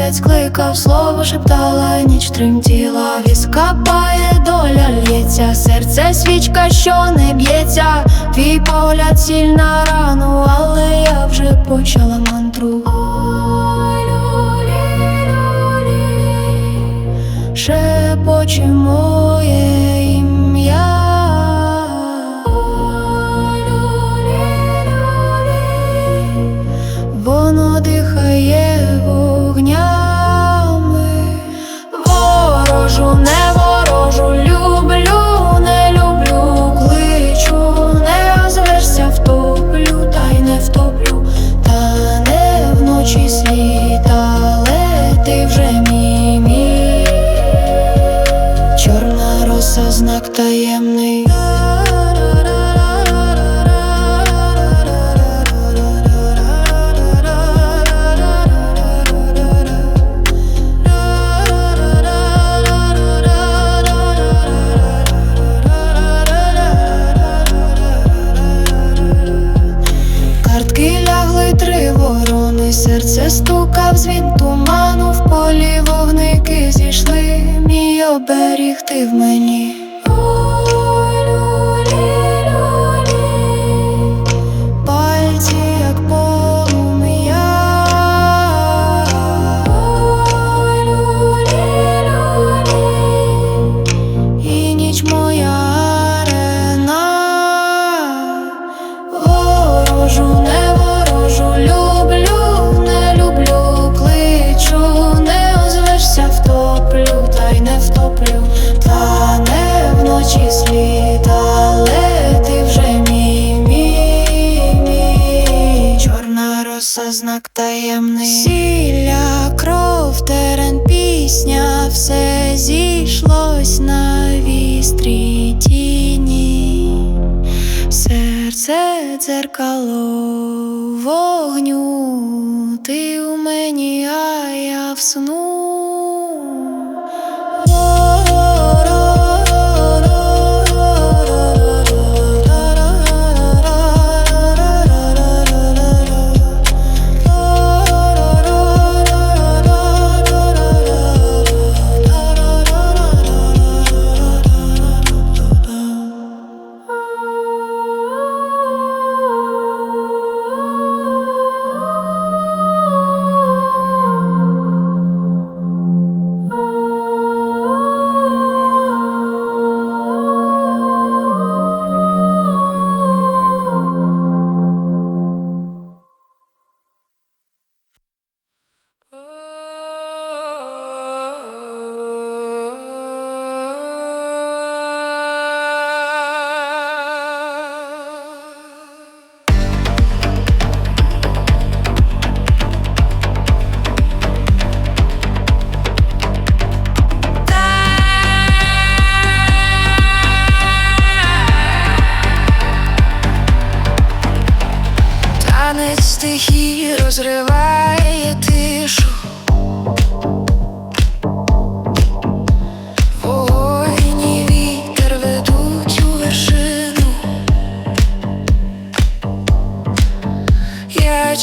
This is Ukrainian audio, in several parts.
місяць кликав, слово шептала, ніч тремтіла, Візкапає, доля лється, серце свічка, що не б'ється, твій погляд сіль на рану, але я вже почала мантру. Шепоче моє знак таємний. Сілля, кров, терен, пісня, все зійшлось на вістрі тіні, серце дзеркало вогню, ти у мені, а я в сну.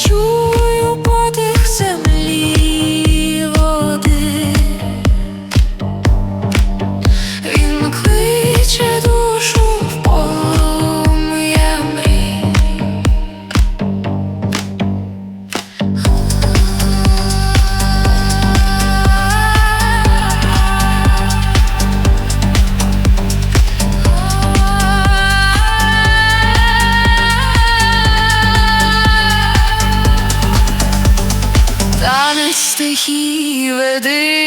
truth heave a day.